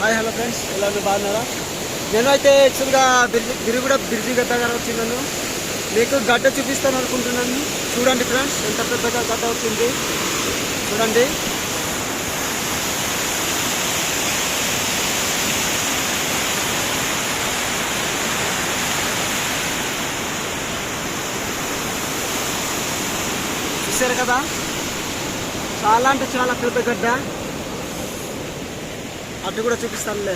Hi hello friends. ఎలా ఉన్నారు బాగున్నారా? నేను అయితే యాక్చువల్గా బిర్జి గిరిగూడ బిర్జి గడ్డ గారు వచ్చినాను మీకు గడ్డ చూపిస్తాను అనుకుంటున్నాను. చూడండి ఫ్రెండ్స్ ఎంత పెద్దగా గడ్డ వచ్చింది. చూడండి. చూశారు కదా? చాలా అంటే చాలా పెద్ద గడ్డ. అటు కూడా చూపిస్తానులే.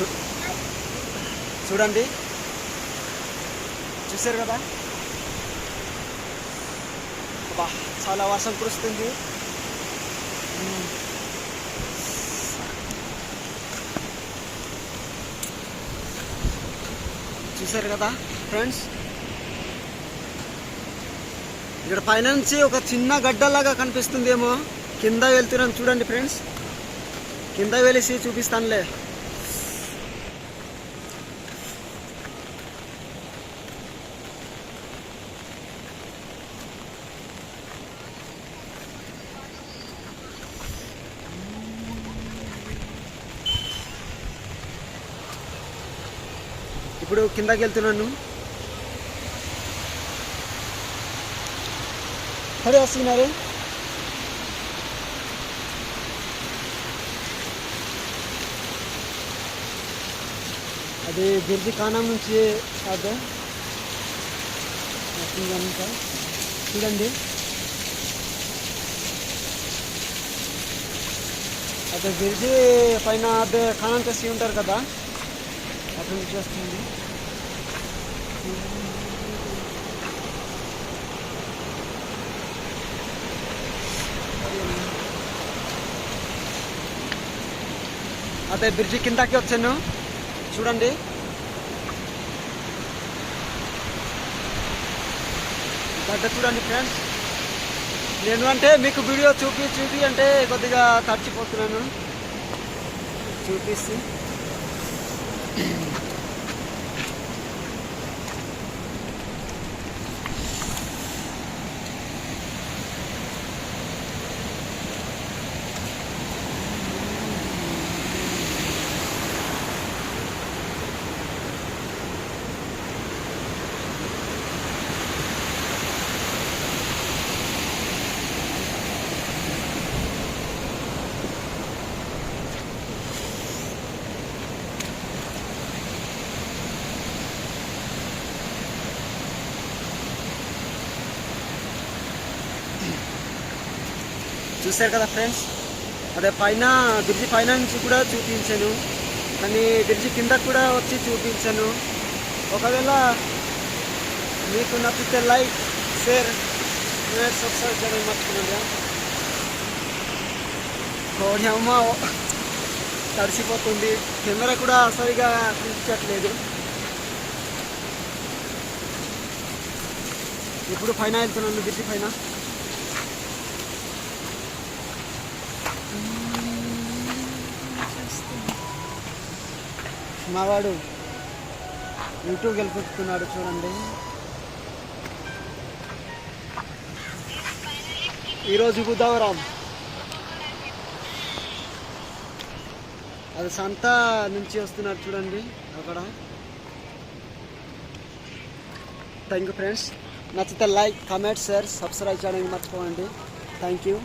చూ- చూడండి. చూశారు కదా? బా చాలా వర్షం కురుస్తుంది. చూశారు కదా ఫ్రెండ్స్? ఇక్కడ పైనుంచి ఒక చిన్న గడ్డలాగా కనిపిస్తుందేమో. కింద వెళ్తున్నాను చూడండి ఫ్రెండ్స్ కింద వెలిసి చూపిస్తానులే. ఇప్పుడు కిందకి వెళ్తున్నాను. అరే వస్తున్నారు అది గిరిజి కాణం నుంచి అదే చూడండి అదే గిరిజి పైన అదే కానా చేసి ఉంటారు కదా అటు నుంచి వస్తుంది అదే బ్రిడ్జి కిందకి వచ్చాను. చూడండి. గడ్డ చూడండి ఫ్రెండ్స్. నేను అంటే మీకు వీడియో చూపి చూపి అంటే కొద్దిగా తడిచిపోతున్నాను. చూపిస్తే. చూశారు కదా ఫ్రెండ్స్? అదే పైన బ్రిడ్జి పైన నుంచి కూడా చూపించాను. కానీ బ్రిడ్జి కింద కూడా వచ్చి చూపించాను. ఒకవేళ మీకు నచ్చితే లైక్ షేర్ సబ్స్క్రైబ్ చేయడం మర్చిపోయినా కోడి అమ్మ తడిసిపోతుంది. కెమెరా కూడా సరిగా చూపించట్లేదు. ఇప్పుడు పైన వెళ్తున్నాను బ్రిడ్జి పైన? మావాడు యూట్యూబ్ గెలుపుతున్నాడు చూడండి. ఈరోజు బుధవరం. అది సంత నుంచి వస్తున్నారు చూడండి అక్కడ. థ్యాంక్ యూ ఫ్రెండ్స్ నచ్చితే లైక్ కమెంట్ షేర్ సబ్స్క్రైబ్ చేయడానికి మర్చిపోండి థ్యాంక్ యూ